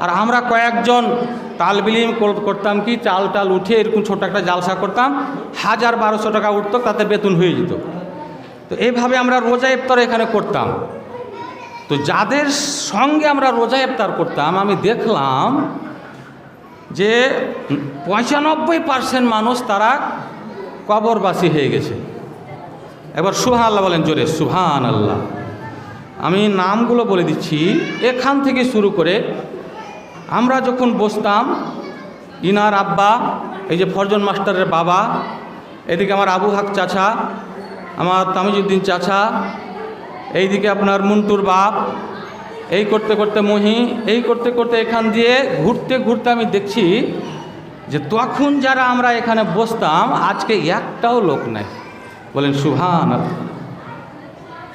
আর আমরা কয়েকজন তাল বিলিম কর- করতাম কি, চাল টাল উঠে এরকম ছোট একটা জালসা করতাম, হাজার বারোশো টাকা উঠতো, তাতে বেতন হয়ে যেত। তো এইভাবে আমরা রোজা ইফতার এখানে করতাম। তো যাদের সঙ্গে আমরা রোজা ইফতার করতাম, আমি দেখলাম যে পঁচানব্বই পার্সেন্ট মানুষ তারা কবরবাসী হয়ে গেছে। এবার সুহান আল্লাহ বলেন জোরে সুহান আল্লাহ আমি নামগুলো বলে দিচ্ছি। এখান থেকে শুরু করে আমরা যখন বসতাম, ইনার আব্বা, এই যে ফরজন মাস্টারের বাবা, এদিকে আমার আবু হাক চাচা, আমার তামিজুদ্দিন চাচা, এইদিকে আপনার মুন্টুর বাপ, এই করতে করতে মহি, এই করতে করতে এখান দিয়ে ঘুরতে ঘুরতে আমি দেখছি যে তখন যারা আমরা এখানে বসতাম, আজকে একটাও লোক নাই। বলেন আল্লাহ।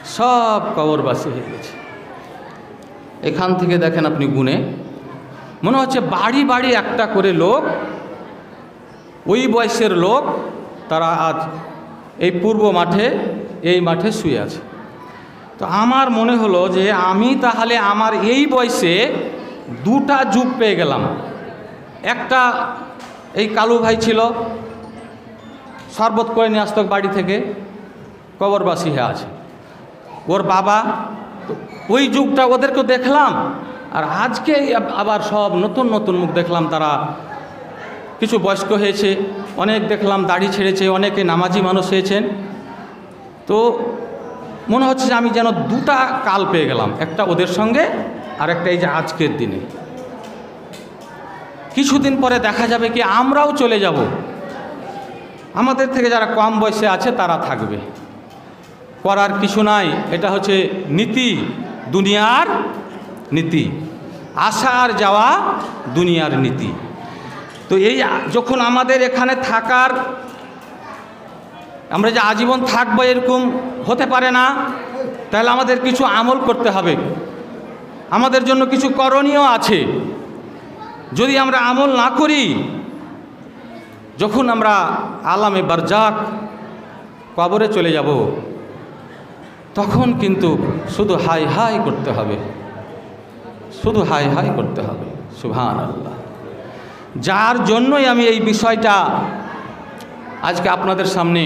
সব কবরবাসী হয়ে গেছে। এখান থেকে দেখেন আপনি গুনে মনে হচ্ছে বাড়ি বাড়ি একটা করে লোক, ওই বয়সের লোক, তারা আজ এই পূর্ব মাঠে, এই মাঠে শুয়ে আছে। তো আমার মনে হলো যে আমি তাহলে আমার এই বয়সে দুটা যুগ পেয়ে গেলাম। একটা এই কালু ভাই ছিল, শরবত করে নিয়ে আসতো বাড়ি থেকে, কবরবাসী হয়ে আছে। ওর বাবা, ওই যুগটা ওদেরকে দেখলাম আর আজকে আবার সব নতুন নতুন মুখ দেখলাম তারা। কিছু বয়স্ক হয়েছে, অনেক দেখলাম দাড়ি ছেড়েছে, অনেকে নামাজি মানুষ হয়েছেন। তো মনে হচ্ছে যে আমি যেন দুটা কাল পেয়ে গেলাম, একটা ওদের সঙ্গে আর একটা এই যে আজকের দিনে। কিছুদিন পরে দেখা যাবে কি আমরাও চলে যাব। আমাদের থেকে যারা কম বয়সে আছে তারা থাকবে। করার কিছু নাই, এটা হচ্ছে নীতি, দুনিয়ার নীতি। আসা আর যাওয়া দুনিয়ার নীতি। তো এই যখন আমাদের এখানে থাকার, আমরা যে আজীবন থাকব এরকম হতে পারে না, তাহলে আমাদের কিছু আমল করতে হবে। আমাদের জন্য কিছু করণীয় আছে। যদি আমরা আমল না করি, যখন আমরা আলামে বারজাক কবরে চলে যাব, তখন কিন্তু শুধু হাই হাই করতে হবে। শুধু হাই হাই করতে হবে সুভান আল্লাহ যার জন্যই আমি এই বিষয়টা আজকে আপনাদের সামনে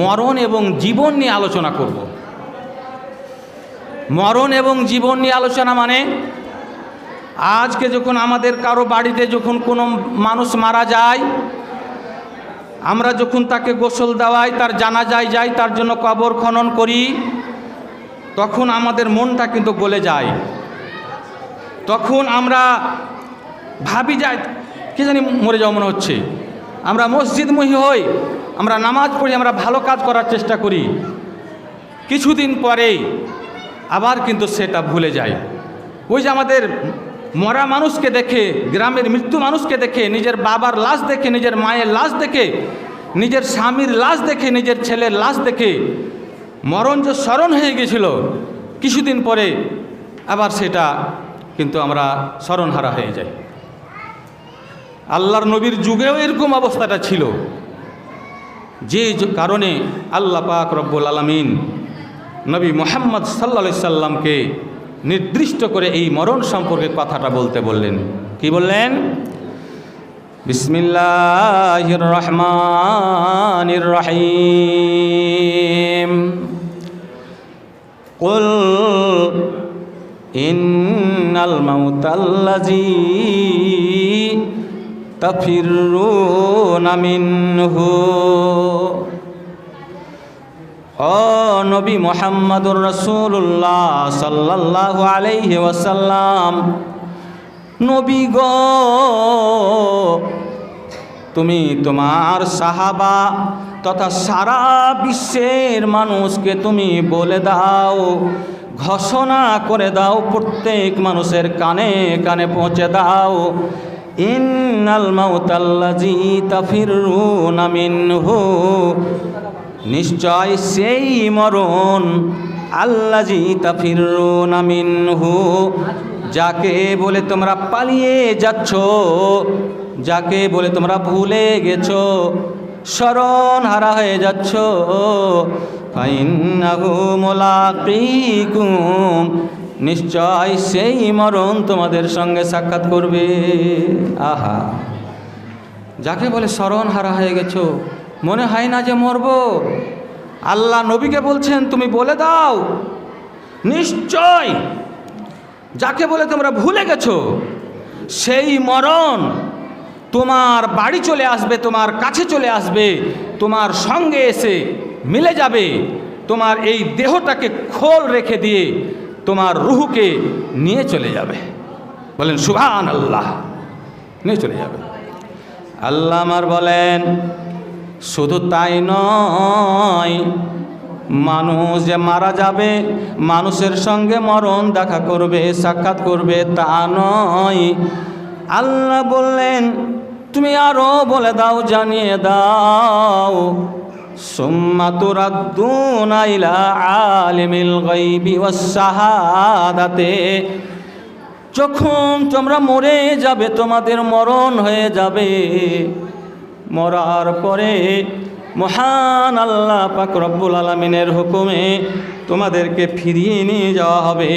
মরণ এবং জীবন নিয়ে আলোচনা করব। মরণ এবং জীবন নিয়ে আলোচনা মানে আজকে যখন আমাদের কারও বাড়িতে যখন কোনো মানুষ মারা যায়, আমরা যখন তাকে গোসল দেওয়াই, তার জানা যায় যাই, তার জন্য কবর খনন করি, তখন আমাদের মনটা কিন্তু গলে যায়। তখন আমরা ভাবি যায় কে জানি মরে যাওয়া মনে হচ্ছে। আমরা মসজিদমুখী হই, আমরা নামাজ পড়ি, আমরা ভালো কাজ করার চেষ্টা করি। কিছুদিন পরেই আবার কিন্তু সেটা ভুলে যায়। ওই যে আমাদের মরা মানুষকে দেখে, গ্রামের মৃত্যু মানুষকে দেখে, নিজের বাবার লাশ দেখে, নিজের মায়ের লাশ দেখে, নিজের স্বামীর লাশ দেখে, নিজের ছেলের লাশ দেখে মরণ যে স্মরণ হয়ে গেছিল, কিছুদিন পরে আবার সেটা কিন্তু আমরা স্মরণহারা হয়ে যাই। আল্লাহর নবীর যুগেও এরকম অবস্থাটা ছিল। যে কারণে আল্লাহ পাক রব্বুল আলমিন নবী মোহাম্মদ সাল্লা সাল্লামকে নির্দিষ্ট করে এই মরণ সম্পর্কে কথাটা বলতে বললেন। কি বললেন? বিসমিল্লাহ রহমান রহিম। ইন্নাল মাউতাল্লাজি তাফিরুনা মিনহু। ও নবী মোহাম্মদুর রাসূলুল্লাহ সাল্লাল্লাহু আলাইহি ওয়াসাল্লাম, নবী গো, তুমি তোমার সাহাবা তথা সারা বিশ্বের মানুষকে তুমি বলে দাও ঘোষণা করে দাও প্রত্যেক মানুষের কানে কানে পৌঁছে দাও। নিশ্চয় সেই মরণ আল্লাজি তাফিরুনা মিনহু, যাকে বলে তোমরা পালিয়ে যাচ্ছ, যাকে বলে তোমরা ভুলে গেছো স্মরণ হারা হয়ে যাচ্ছ। মুলাকিকুম, নিশ্চয় সেই মরণ তোমাদের সঙ্গে সাক্ষাৎ করবে। আহা, যাকে বলে স্মরণ হারা হয়ে গেছো, মনে হয় না যে মরব। আল্লাহ নবীকে বলছেন, তুমি বলে দাও, নিশ্চয় যাকে বলে তোমরা ভুলে গেছো, সেই মরণ তোমার বাড়ি চলে আসবে, তোমার কাছে চলে আসবে, তোমার সঙ্গে এসে মিলে যাবে। তোমার এই দেহটাকে খোল রেখে দিয়ে তোমার রুহুকে নিয়ে চলে যাবে। বলেন সুভান আল্লাহ নিয়ে চলে যাবে। আল্লাহ আমার বলেন, শুধু তাই নয়, মানুষ যে মারা যাবে, মানুষের সঙ্গে মরণ দেখা করবে, সাক্ষাৎ করবে তা নয়। আল্লাহ বললেন তুমি আরও বলে দাও, জানিয়ে দাও। সুম্মা তুরাদ্দুনা ইলা আলিমিল গাইবি ওয়াস শাহাদাতে যখন তোমরা মরে যাবে, তোমাদের মরণ হয়ে যাবে। মরার পরে মহান আল্লাহ পাক রব্বুল আলমিনের হুকুমে তোমাদেরকে ফিরিয়ে নিয়ে যাওয়া হবে।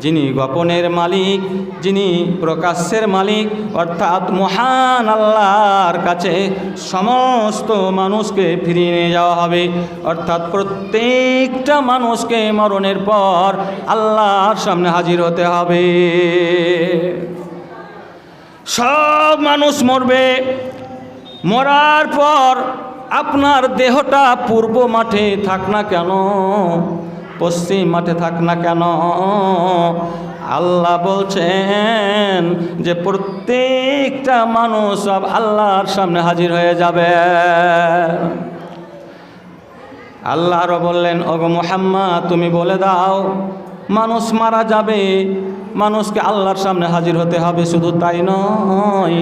যিনি গোপনের মালিক, যিনি প্রকাশ্যের মালিক, অর্থাৎ মহান আল্লাহর কাছে সমস্ত মানুষকে ফিরিয়ে নিয়ে যাওয়া হবে। অর্থাৎ প্রত্যেকটা মানুষকে মরণের পর আল্লাহর সামনে হাজির হতে হবে। সব মানুষ মরবে। মরার পর আপনার দেহটা পূর্ব মাঠে থাক না কেন? পশ্চিম মাঠে থাক না কেন? আল্লাহ বলছেন যে প্রত্যেকটা মানুষ সব আল্লাহর সামনে হাজির হয়ে যাবে। আল্লাহ আরও বললেন, ওগো মোহাম্মদ, তুমি বলে দাও, মানুষ মারা যাবে, মানুষকে আল্লাহর সামনে হাজির হতে হবে, শুধু তাই নয়।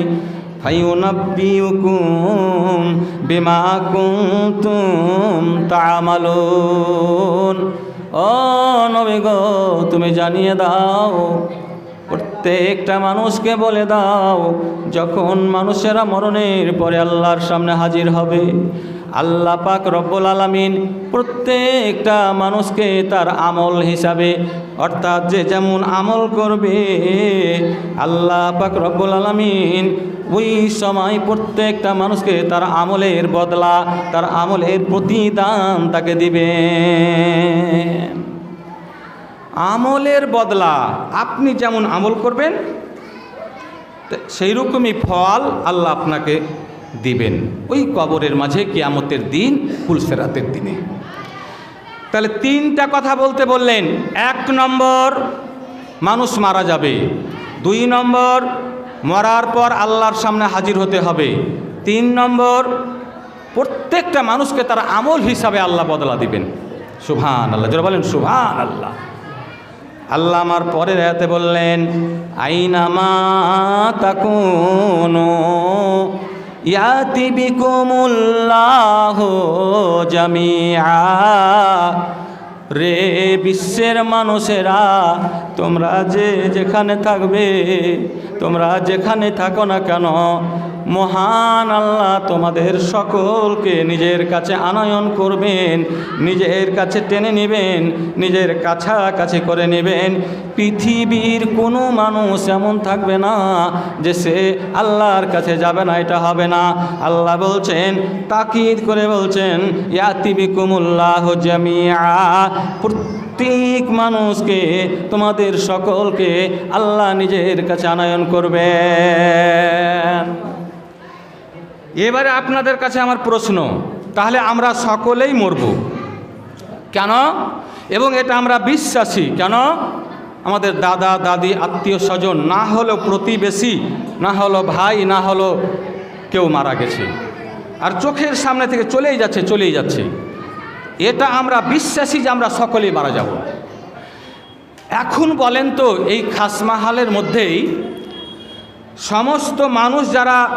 বিমা কুনতুম তা'মালুন ও নবী গো তুমি জানিয়ে দাও। প্রত্যেকটা মানুষকে বলে দাও, যখন মানুষেরা মরণের পরে আল্লাহর সামনে হাজির হবে, আল্লাহ পাক রব্বুল আলামিন প্রত্যেকটা মানুষকে তার আমল হিসাবে, অর্থাৎ যে যেমন আমল করবে, আল্লাহ পাক রব্বুল আলামিন ওই সময় প্রত্যেকটা মানুষকে তার আমলের বদলা, তার আমলের প্রতিদান তাকে দিবে আমলের বদলা। আপনি যেমন আমল করবেন সেই রকমই ফল আল্লাহ আপনাকে দিবেন। ওই কবরের মাঝে কিয়ামতের দিন ফুলসেরাতের দিনে। তাহলে তিনটা কথা বলতে বললেন। এক নম্বর, মানুষ মারা যাবে। দুই নম্বর, মরার পর আল্লাহর সামনে হাজির হতে হবে। তিন নম্বর, প্রত্যেকটা মানুষকে তার আমল হিসাবে আল্লাহ বদলা দিবেন। সুভান আল্লাহ যারা বলেন সুভান আল্লাহ আল্লাহ আমার পরের হাতে বললেন আইনামা তাকুনু ইয়াতি বিকুমুল্লাহ জামিআ। রে বিশ্বের মানুষেরা, তোমরা যে যেখানে থাকবে, তোমরা যেখানে থাকো না কেন মহান আল্লাহ তোমাদের সকলকে নিজের কাছে আনয়ন করবেন, নিজের কাছে টেনে নেবেন, নিজের কাছাকাছি করে নেবেন। পৃথিবীর কোনো মানুষ এমন থাকবে না যে সে আল্লাহর কাছে যাবে না, এটা হবে না। আল্লাহ বলছেন, তাকিদ করে বলছেন, ইয়াতিবিকুমুল্লাহ জামিয়া প্রত্যেক মানুষকে, তোমাদের সকলকে আল্লাহ নিজের কাছে আনয়ন করবেন। এবারে আপনাদের কাছে আমার প্রশ্ন, তাহলে আমরা সকলেই মরব। কেন? এবং এটা আমরা বিশ্বাসী, কেন? আমাদের দাদা, দাদি, আত্মীয় স্বজন, না হলো প্রতিবেশী, না হলো ভাই, না হলো কেউ মারা গেছে। আর চোখের সামনে থেকে চলেই যাচ্ছে চলেই যাচ্ছে। এটা আমরা বিশ্বাসী যে আমরা সকলেই মারা যাব। এখন বলেন তো, এই খাসমাহালের মধ্যেই সমস্ত মানুষ যারা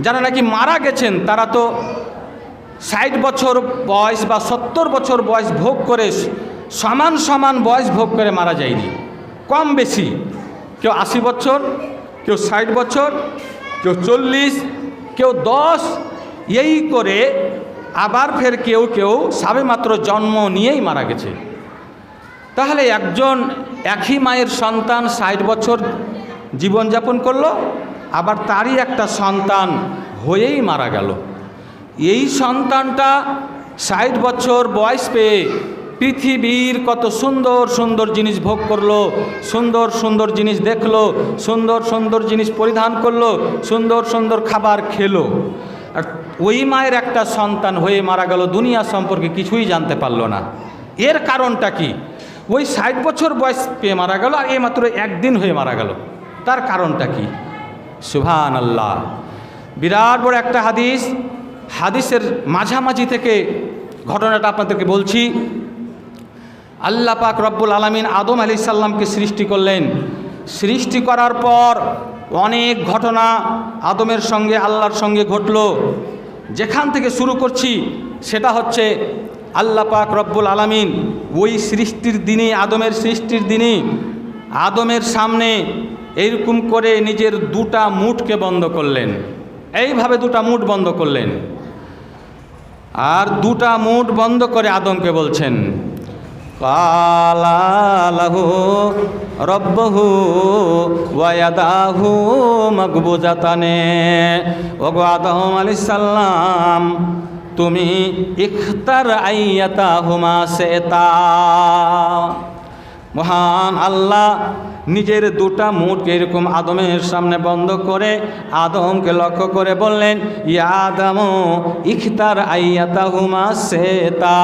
যারা নাকি মারা গেছেন, তারা তো ষাট বছর বয়স বা সত্তর বছর বয়স ভোগ করে, সমান সমান বয়স ভোগ করে মারা যায়নি। কম বেশি। কেউ আশি বছর, কেউ ষাট বছর, কেউ চল্লিশ, কেউ দশ, এই করে আবার ফের কেউ কেউ সাবে মাত্র জন্ম নিয়েই মারা গেছে। তাহলে একজন একই মায়ের সন্তান ষাট বছর জীবনযাপন করল আবার তারই একটা সন্তান হয়েই মারা গেল। এই সন্তানটা ষাট বছর বয়স পেয়ে পৃথিবীর কত সুন্দর সুন্দর জিনিস ভোগ করল, সুন্দর সুন্দর জিনিস দেখল, সুন্দর সুন্দর জিনিস পরিধান করল, সুন্দর সুন্দর খাবার খেলো। আর ওই মায়ের একটা সন্তান হয়ে মারা গেল, দুনিয়া সম্পর্কে কিছুই জানতে পারল না। এর কারণটা কি? ওই ষাট বছর বয়স পেয়ে মারা গেল আর এ মাত্র একদিন হয়ে মারা গেল। তার কারণটা কি? সুভান আল্লাহ বিরাট বড় একটা হাদিস। হাদিসের মাঝামাঝি থেকে ঘটনাটা আপনাদেরকে বলছি। আল্লাহ পাক রব্বুল আলমিন আদম আলি সাল্লামকে সৃষ্টি করলেন। সৃষ্টি করার পর অনেক ঘটনা আদমের সঙ্গে, আল্লাহর সঙ্গে ঘটল। যেখান থেকে শুরু করছি, সেটা হচ্ছে আল্লাহ পাক রব্বুল আলমিন ওই সৃষ্টির দিনই, আদমের সৃষ্টির দিনই, আদমের সামনে এইরকম করে নিজের দুটা মুঠকে বন্ধ করলেন। এইভাবে দুটা মুঠ বন্ধ করলেন। আর দুটা মুঠ বন্ধ করে আদমকে বলছেন, কালালাহু রব্বহু ওয়াদাহু মকবুজাতানে ওগো আদম আলি সাল্লাম তুমি ইখতার আইয়াতা হুমা সেতা। মহান আল্লাহ নিজের দুটা মুঠকে এরকম আদমের সামনে বন্ধ করে আদমকে লক্ষ্য করে বললেন ইয়াদম ইখতার আইয়াতা হুমা সেতা।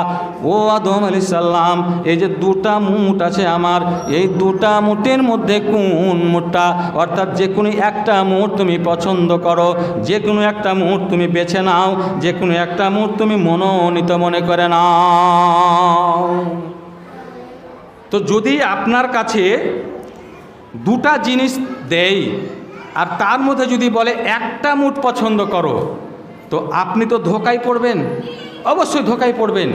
ও আদম আলি সাল্লাম এই যে দুটা মুঠ আছে আমার, এই দুটা মুঠের মধ্যে কোন মুঠটা অর্থাৎ যে কোনো একটা মুঠ তুমি পছন্দ করো যে কোনো একটা মুঠ তুমি বেছে নাও যে কোনো একটা মুঠ তুমি মনোনীত মনে করে নাও। তো যদি আপনার কাছে দুটা জিনিস দেয় আর তার মধ্যে যদি বলে একটা মুঠ পছন্দ করো, তো আপনি তো ধোকায় পড়বেন। অবশ্যই ধোকায় পড়বেন।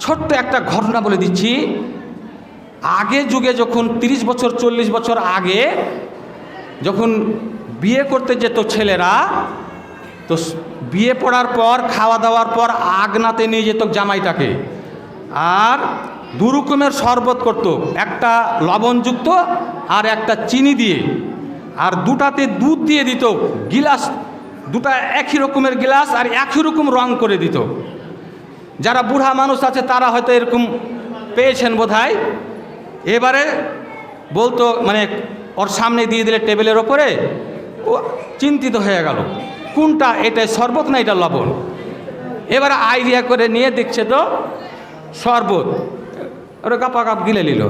ছোট্ট একটা ঘটনা বলে দিচ্ছি। আগে যুগে যখন ৩০ বছর, চল্লিশ বছর আগে যখন বিয়ে করতে যেত ছেলেরা, তো বিয়ে পড়ার পর, খাওয়া দাওয়ার পর আগনাতে নিয়ে যেত জামাইটাকে। আর দু রকমের শরবত করতো। একটা লবণযুক্ত আর একটা চিনি দিয়ে। আর দুটাতে দুধ দিয়ে দিত, গিলাস, দুটা একই রকমের গিলাস আর একই রকম রং করে দিত। যারা বুড়া মানুষ আছে, তারা হয়তো এরকম পেয়েছেন বোধহয়। এবারে বলতো মানে ওর সামনে দিয়ে দিলে টেবিলের ওপরে, ও চিন্তিত হয়ে গেল, কোনটা এটা শরবত না এটা লবণ? এবারে আইডিয়া করে নিয়ে দেখছে তো শরবত। ওরা কাপা কাপ গিলে নিল।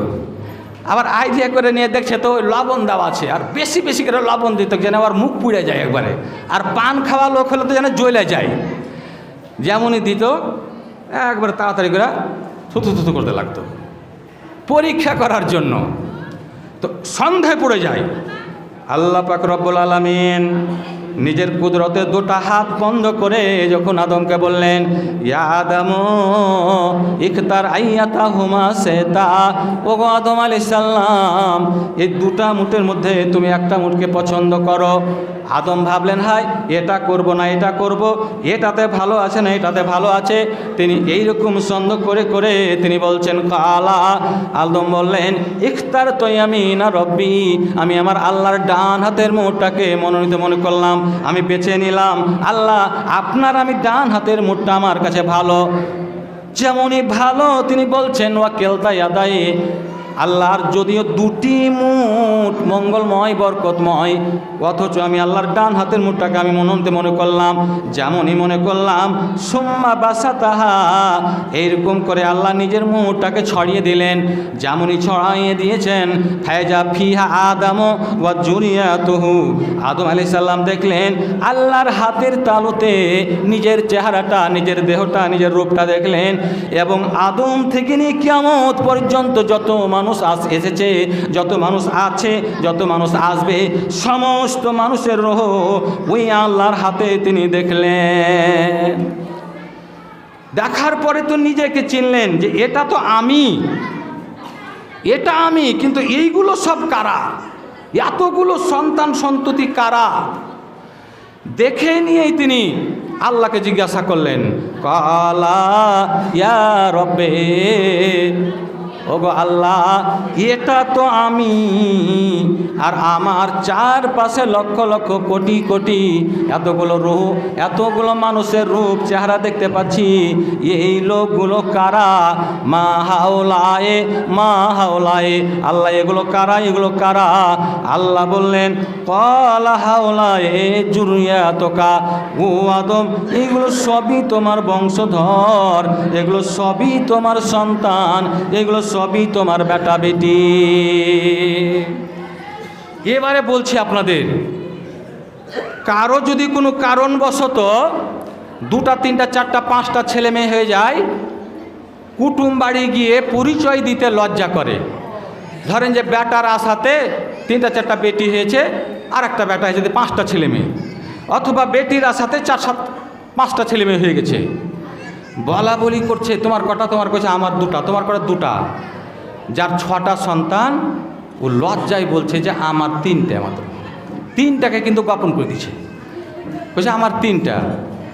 আবার আইডিয়া করে নিয়ে দেখছে তো ওই লবণ দেওয়া আছে, আর বেশি বেশি করে লবণ দিত যেন আবার মুখ পুড়ে যায় একবারে। আর পান খাওয়া লোক হলে তো যেন জ্বলে যায়। যেমনই দিত, একবারে তাড়াতাড়ি করে থুতু থুতু করতে লাগতো। পরীক্ষা করার জন্য। তো সন্ধ্যায় পড়ে যায়। আল্লাহ পাক রব্বুল আলমিন নিজের কুদরতে দুটা হাত বন্ধ করে যখন আদমকে বললেন ইয়াদাম ইকতার আইয়াতা হুমা সেতা। ও গো আদম আলি সাল্লাম এই দুটা মুটের মধ্যে তুমি একটা মুঠকে পছন্দ করো। আদম ভাবলেন হাই এটা করব না, এটা করব। এটাতে ভালো আছে না, এটাতে ভালো আছে? তিনি এই রকম সন্দেহ করে করে তিনি বলছেন, কালা। আদম বললেন, ইখতার তৈ আমি না রব্বি, আমি আমার আল্লাহর ডান হাতের মুঠটাকে মনোনীত মনে করলাম, আমি বেছে নিলাম। আল্লাহ, আপনার আমি ডান হাতের মুঠটা আমার কাছে ভালো। যেমনই ভালো, তিনি বলছেন ওয়া কেলতাই আদায় আল্লাহর যদিও দুটি মুঠ মঙ্গলময়, বরকতময়, অথচ আমি আল্লাহর ডান হাতের মুঠটাকে আমি মনন্তে মনে করলাম, যেমনই মনে করলাম, সোম্মা বাসা তাহা এইরকম করে আল্লাহ নিজের মুঠটাকে ছড়িয়ে দিলেন, যেমনই ছড়াইয়ে দিয়েছেন, ফায়জা ফিহা আদাম ওয়া জুরিয়া তহু আদম আলি সাল্লাম দেখলেন, আল্লাহর হাতের তালুতে নিজের চেহারাটা, নিজের দেহটা, নিজের রূপটা দেখলেন, এবং আদম থেকে নিয়ে কিয়ামত পর্যন্ত যত মানুষ আস এসেছে, যত মানুষ আছে, যত মানুষ আসবে, সমস্ত মানুষের রহ ওই আল্লাহর হাতে তিনি দেখলেন। দেখার পরে তো নিজেকে চিনলেন যে এটা তো আমি, এটা আমি, কিন্তু এইগুলো সব কারা? এতগুলো সন্তান সন্ততি কারা? দেখে নিয়েই তিনি আল্লাহকে জিজ্ঞাসা করলেন, কালা ইয়া রব্বে ওগো আল্লাহ, এটা তো আমি। আর আমার চারপাশে লক্ষ লক্ষ কোটি কোটি এতগুলো রূপ, এতগুলো মানুষের রূপ চেহারা দেখতে পাচ্ছি। এই লোকগুলো কারা? মা হাওলায়ে মা হাওলায়ে। আল্লাহ, এগুলো কারা? এগুলো কারা? আল্লাহ বললেন, কলা হাওলায়ে জুরিয়া তোকা ও আদম এগুলো সবই তোমার বংশধর, এগুলো সবই তোমার সন্তান, এগুলো সবই তোমার বেটা বেটি। এবারে বলছি আপনাদের, কারও যদি কোনো কারণবশত দুটা, তিনটা, চারটা, পাঁচটা ছেলে মেয়ে হয়ে যায়, কুটুম বাড়ি গিয়ে পরিচয় দিতে লজ্জা করে। ধরেন যে বেটার আশাতে তিনটা, চারটা বেটি হয়েছে আর একটা বেটা হয়েছে পাঁচটা ছেলে মেয়ে, অথবা বেটির আশাতে চার, সাত, পাঁচটা ছেলে মেয়ে হয়ে গেছে। বলা বলি করছে, তোমার কটা? তোমার কাছে আমার দুটা। তোমার কটা? দুটা। যার ছটা সন্তান, ও লজ্জায় বলছে যে, আমার তিনটে মাত্র তিনটাকে কিন্তু গোপন করে দিচ্ছে। বলছে আমার তিনটা।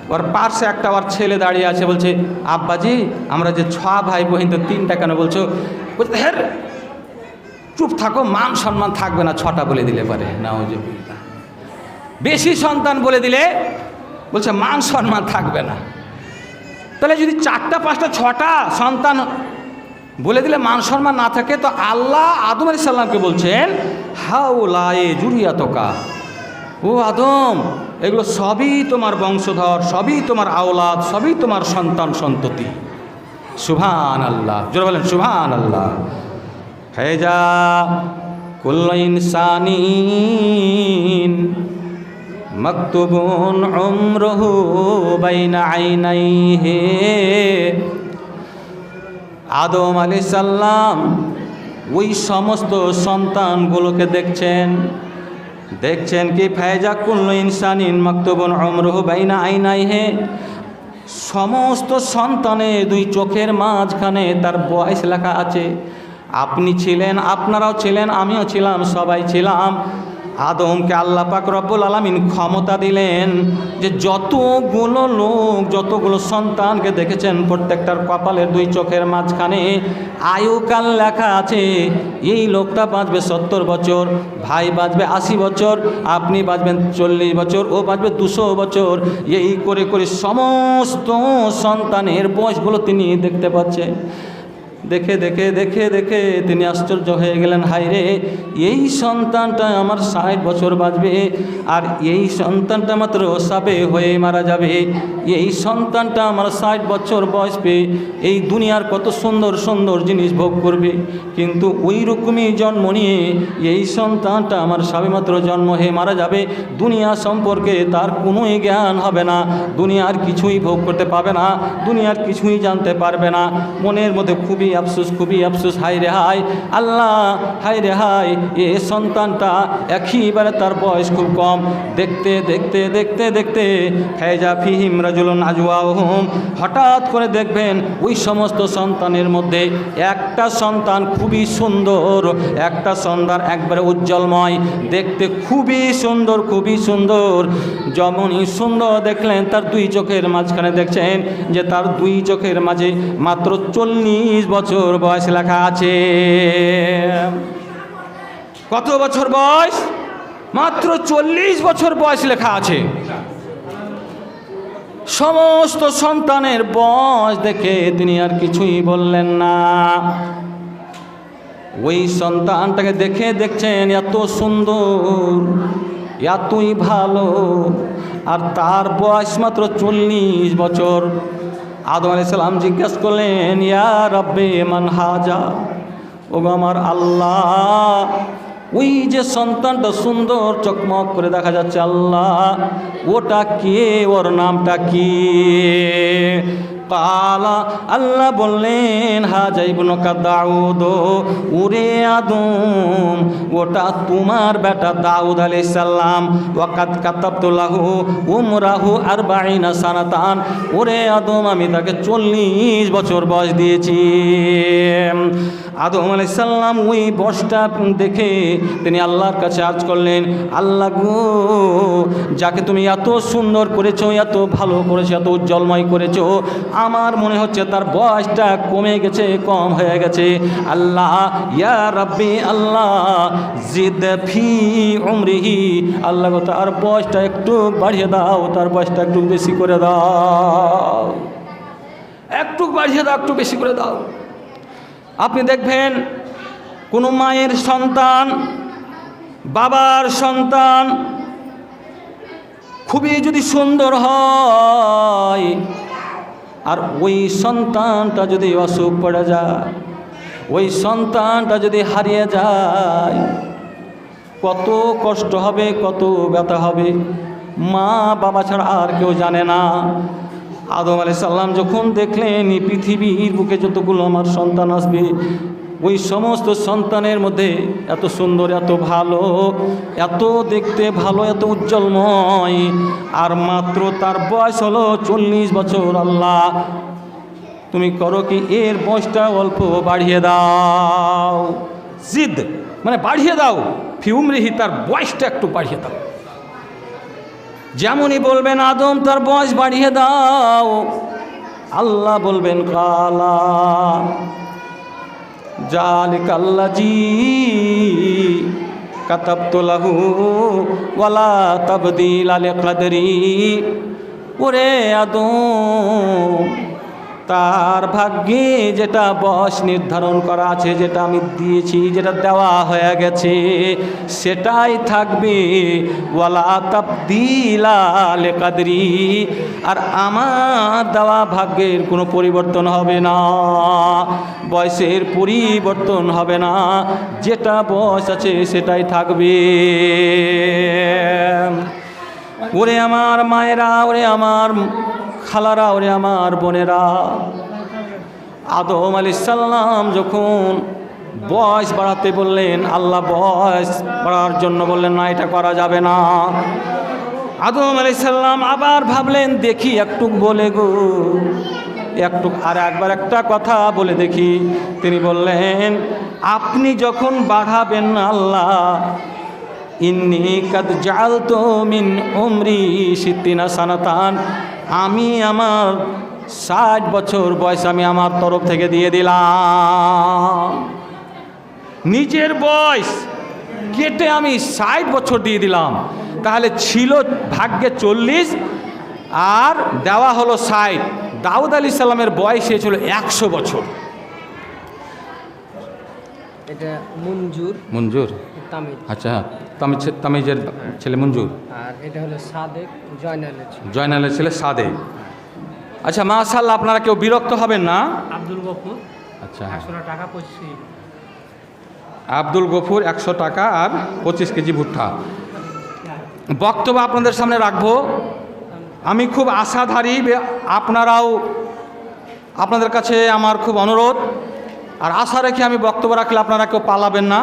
ওর পার্শ্বে একটা ওর ছেলে দাঁড়িয়ে আছে, বলছে, আব্বাজি, আমরা যে ছ ভাই বহিন তো তিনটা কেন? বলছো, বলছে, হের, চুপ থাকো, মান সম্মান থাকবে না। ছটা বলে দিলে পারে না ওই যে বেশি সন্তান বলে দিলে, বলছে, মান সম্মান থাকবে না। তাহলে যদি চারটা, পাঁচটা, ছটা সন্তান বলে দিলে মান সম্মান না থাকে, তো আল্লাহ আদম আলি সাল্লামকে বলছেন, হাউলায়ে জুরিয়া তোকা ও আদম, এগুলো সবই তোমার বংশধর, সবই তোমার আওলাদ, সবই তোমার সন্তান সন্ততি। সুভান আল্লাহ জোরে বলেন সুভান আল্লাহ হেজা কুল্ল ইনসানিন। মকতুবুন উমরহু বাইনা আইনাইহে। আদম আলি সাল্লাম ওই সমস্ত সন্তানগুলোকে দেখছেন। দেখছেন কি? ফায়জা কুল্ল ইনসানিন মকতুবুন উমরহু বাইনা আইনাইহে। সমস্ত সন্তানের দুই চোখের মাঝখানে তার বয়স লেখা আছে। আপনি ছিলেন, আপনারাও ছিলেন, আমিও ছিলাম, সবাই ছিলাম। আদমকে আল্লাহ পাক রব্বুল আলমিন ক্ষমতা দিলেন যে যতগুলো লোক, যতগুলো সন্তানকে দেখেছেন, প্রত্যেকটার কপালের দুই চোখের মাঝখানে আয়ুকাল লেখা আছে, এই লোকটা বাঁচবে সত্তর বছর, ভাই বাঁচবে আশি বছর, আপনি বাঁচবেন চল্লিশ বছর, ও বাঁচবে দুশো বছর, এই করে করে সমস্ত সন্তানের বয়সগুলো তিনি দেখতে পাচ্ছেন। দেখে দেখে দেখে দেখে তিনি আশ্চর্য হয়ে গেলেন হাইরে এই সন্তানটা আমার ষাট বছর বাঁচবে আর এই সন্তানটা মাত্র সাপে হয়ে মারা যাবে। এই সন্তানটা আমার ষাট বছর বয়স পেয়ে এই দুনিয়ার কত সুন্দর সুন্দর জিনিস ভোগ করবে। কিন্তু ওই রকমই জন্ম নিয়ে এই সন্তানটা আমার সাবে মাত্র জন্ম হয়ে মারা যাবে। দুনিয়া সম্পর্কে তার কোনোই জ্ঞান হবে না, দুনিয়ার কিছুই ভোগ করতে পাবে না, দুনিয়ার কিছুই জানতে পারবে না। মনের মধ্যে খুবই আফসোস, খুবই আফসোস হাই রে হাই আল্লাহ হাই রে হাই এ সন্তানটা একইবারে তার বয়স খুব কম। দেখতে দেখতে দেখতে দেখতে ফেজা ফিহিম রাজুলন আজওয়াহম, হঠাৎ করে দেখবেন ওই সমস্ত সন্তানের মধ্যে একটা সন্তান খুবই সুন্দর, একটা সন্তান একবারে উজ্জ্বলময়, দেখতে খুবই সুন্দর খুবই সুন্দর। যেমনই সুন্দর দেখলেন, তার দুই চোখের মাঝখানে দেখছেন যে তার দুই চোখের মাঝে মাত্র চল্লিশ বছর বয়স লেখা আছে। কত বছর বয়স? মাত্র চল্লিশ বছর বয়স লেখা আছে। সমস্ত সন্তানের বয়স দেখে তিনি আর কিছুই বললেন না। ওই সন্তানটাকে দেখে দেখছেন, এত সুন্দর, এতই ভালো, আর তার বয়স মাত্র চল্লিশ বছর। আদম আলি সাল্লাম জিজ্ঞাসা করলেন, ইয়া রব্বে, মান হাজা? ও আমার আল্লাহ, ওই যে সন্তানটা সুন্দর চকমক করে দেখা যাচ্ছে, আল্লাহ, ওটা কে, ওর নামটা কি? পালা। আল্লাহ বললেন, হা যাইবনকা দাউদ উরে আদম, ওটা তোমার বেটা দাউদ আলাই সাল্লাম ওয়াকাত কাতাবতুল্লাহু উমরাহু আর বাইনা সানাতান। ওরে আদম, আমি তাকে চল্লিশ বছর বয়স দিয়েছি। আদম আলি সাল্লাম ওই বসটা দেখে তিনি আল্লাহর কাছে আজ করলেন, আল্লাহ গো, যাকে তুমি এত সুন্দর করেছ, এত ভালো করেছ, এত উজ্জ্বলময় করেছ আমার মনে হচ্ছে তার বয়সটা কমে গেছে, কম হয়ে গেছে। আল্লাহ, ইয়া রাব্বি আল্লাহ, জিদ ফি উমরিহি। আল্লাহ তার বয়সটা একটু বাড়িয়ে দাও, তার বয়সটা একটু বেশি করে দাও। একটু বাড়িয়ে দাও, একটু বেশি করে দাও। আপনি দেখবেন, কোনো মায়ের সন্তান, বাবার সন্তান খুবই যদি সুন্দর হয় আর ওই সন্তানটা যদি অসুখ পড়ে যায়, ওই সন্তানটা যদি হারিয়ে যায়, কত কষ্ট হবে, কত ব্যথা হবে। মা বাবা ছাড়া আর কেউ জানে না। আদম আলি সাল্লাম যখন দেখলেন, এই পৃথিবীর বুকে যতগুলো আমার সন্তান আসবে ওই সমস্ত সন্তানের মধ্যে এত সুন্দর, এত ভালো, এত দেখতে ভালো, এত উজ্জ্বলময়, আর মাত্র তার বয়স হলো চল্লিশ বছর, আল্লাহ। তুমি করো কি, এর বয়সটা অল্প বাড়িয়ে দাও। জিদ মানে বাড়িয়ে দাও। ফিউমরিহি তার বয়সটা একটু বাড়িয়ে দাও। যেমনই বলবেন আদম, তার বয়স বাড়িয়ে দাও। আল্লাহ বলবেন, কালা। জালিক আল্লাজি কাতাবতু লাহু ওয়ালা তাবদিল আলে কাদরি ওরে আদম তার ভাগ্যে যেটা বয়স নির্ধারণ করা আছে, যেটা আমি দিয়েছি, যেটা দেওয়া হয়ে গেছে, সেটাই থাকবে। ওয়ালা তাবদিলা লেকাদরি। আর আমার দেওয়া ভাগ্যের কোনো পরিবর্তন হবে না, বয়সের পরিবর্তন হবে না, যেটা বয়স আছে সেটাই থাকবে। ওরে আমার মায়েরা, ওরে আমার খালারা, ওরে আমার বোনেরা। আদম আলি সাল্লাম যখন বয়স বাড়াতে বললেন, আল্লাহ বয়স বাড়ার জন্য বললেন, না, এটা করা যাবে না। আদম আলি সাল্লাম আবার ভাবলেন, দেখি একটু বলে গো। একটু আর একবার একটা কথা বলে দেখি। তিনি বললেন, আপনি যখন বাড়াবেন না আল্লাহ, ইন্নি কাদ জাল তো মিন উমরি সিদ্দিনা সানাতান। আমি আমার ষাট বছর বয়স আমি আমার তরফ থেকে দিয়ে দিলাম। নিজের বয়স কেটে আমি ষাট বছর দিয়ে দিলাম। তাহলে ছিল ভাগ্যে চল্লিশ আর দেওয়া হলো ষাট। দাউদ আলি সাল্লামের বয়স ছিল একশো বছর। এটা মঞ্জুর। মঞ্জুর। আচ্ছা তামিজ তামিজের ছেলে মঞ্জুর? আর এটা হলো সাদেক জয়নালের ছেলে। জয়নালের ছেলে সাদে আচ্ছা মাশাল্লাহ আপনারা কেউ বিরক্ত হবেন না? আব্দুল গফুর আচ্ছা। একশো টাকা পঁচিশ আব্দুল গফুর একশো টাকা আর পঁচিশ কেজি ভুট্টা। বক্তব্য আপনাদের সামনে রাখব। আমি খুব আশাধারী আপনারাও আপনাদের কাছে আমার খুব অনুরোধ। আর আশা রেখে আমি বক্তব্য রাখলে আপনারা কেউ পালাবেন না।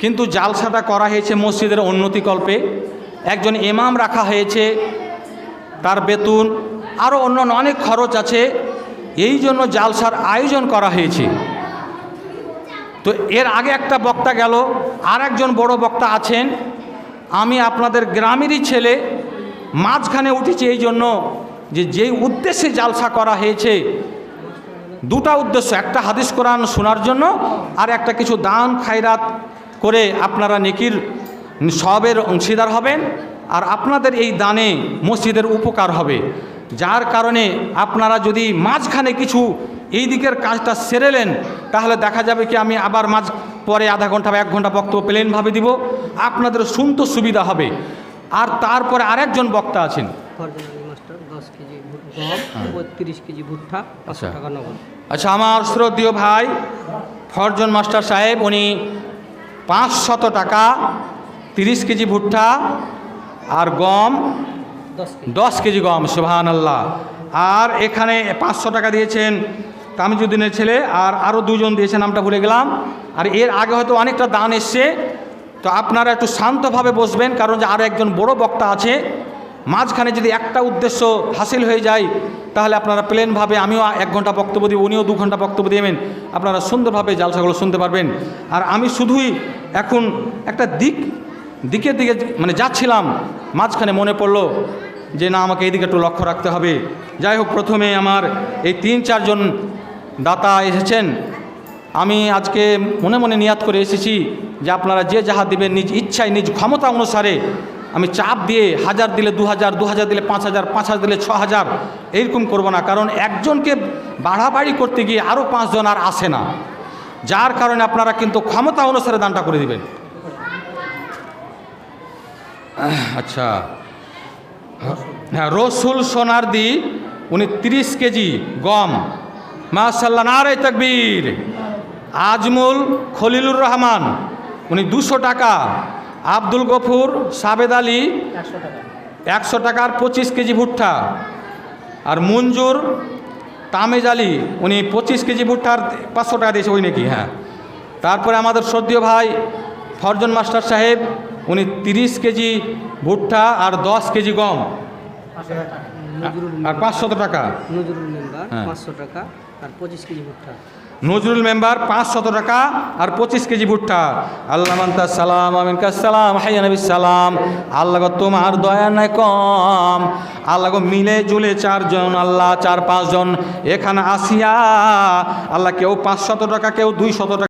কিন্তু জালসাটা করা হয়েছে মসজিদের উন্নতিকল্পে। একজন ইমাম রাখা হয়েছে, তার বেতন আরও অন্যান্য অনেক খরচ আছে। এই জন্য জালসার আয়োজন করা হয়েছে। তো এর আগে একটা বক্তা গেল আর একজন বড় বক্তা আছেন। আমি আপনাদের গ্রামেরই ছেলে, মাঝখানে উঠেছি এই জন্য যে যেই উদ্দেশ্যে জালসা করা হয়েছে, দুটা উদ্দেশ্য, একটা হাদিস কোরআন শোনার জন্য আর একটা কিছু দান, খায়রাত করে আপনারা নেকির সবের অংশীদার হবেন আর আপনাদের এই দানে মসজিদের উপকার হবে। যার কারণে আপনারা যদি মাঝখানে কিছু এই দিকের কাজটা সেরেলেন তাহলে দেখা যাবে কি আমি আবার মাঝ পরে আধা ঘণ্টা বা এক ঘণ্টা বক্তব্য প্লেনভাবে দিব। আপনাদের শুনতে সুবিধা হবে। আর তারপরে আরেকজন বক্তা আছেন। আচ্ছা। আচ্ছা আমার শ্রদ্ধীয় ভাই ফরজন মাস্টার সাহেব উনি পাঁচশত টাকা তিরিশ কেজি ভুট্টা আর গম দশ কেজি। গম সুবহান আল্লাহ আর এখানে পাঁচশো টাকা দিয়েছেন তামিজুদ্দিনের ছেলে আর আরও দুজন দিয়েছে নামটা ভুলে গেলাম। আর এর আগে হয়তো অনেকটা দান এসছে। তো আপনারা একটু শান্তভাবে বসবেন কারণ যে আরও একজন বড় বক্তা আছে। মাঝখানে যদি একটা উদ্দেশ্য হাসিল হয়ে যায় তাহলে আপনারা প্লেনভাবে আমিও এক ঘণ্টা বক্তব্য দিব উনিও দু ঘণ্টা বক্তব্য দিবেন আপনারা সুন্দরভাবে জালসাগুলো শুনতে পারবেন। আর আমি শুধুই এখন একটা দিক, দিকের দিকে মানে যাচ্ছিলাম, মাঝখানে মনে পড়ল যে না, আমাকে এইদিকে একটু লক্ষ্য রাখতে হবে। যাই হোক, প্রথমে আমার এই তিন, চারজন দাতা এসেছেন। আমি আজকে মনে মনে নিয়াত করে এসেছি যে আপনারা যে যাহা দিবেন নিজ ইচ্ছায়, নিজ ক্ষমতা অনুসারে আমি চাপ দিয়ে হাজার দিলে দু হাজার দু হাজার দিলে পাঁচ হাজার পাঁচ হাজার দিলে ছ হাজার, এইরকম করব না। কারণ একজনকে বাড়াবাড়ি করতে গিয়ে আরও পাঁচজন আর আসে না। যার কারণে আপনারা কিন্তু ক্ষমতা অনুসারে দানটা করে দিবেন। আচ্ছা। হ্যাঁ রসুল সোনারদি উনি তিরিশ কেজি গম। মাশাল্লাহ নারে তকবীর। আজমুল খলিলুর রহমান উনি দুশো টাকা। আব্দুল গফুর সাবেদ আলী একশো টাকার পঁচিশ কেজি ভুট্টা। আর মঞ্জুর তামেজ আলী উনি পঁচিশ কেজি ভুট্টার পাঁচশো টাকা দিয়েছে ওই নাকি হ্যাঁ। তারপরে আমাদের সদ্য ভাই ফরজন মাস্টার সাহেব উনি তিরিশ কেজি ভুট্টা আর দশ কেজি গম। আর পাঁচশত টাকা। হ্যাঁ। পাঁচশো টাকা আর পঁচিশ কেজি ভুট্টা। নজরুল মেম্বার পাঁচশত টাকা আর পঁচিশ কেজি ভুট্টা। আল্লাহ মান্তা সালাম, আমিন সালাম, হাইয়া নবী সালাম। আল্লাহ তোমার দয়া নাই কম। আল্লাহ গো মিলে জুলে চারজন, আল্লাহ চার পাঁচজন। এখানে আসিয়া আল্লাহ কেউ পাঁচ শত টাকা, কেউ দুই শত টাকা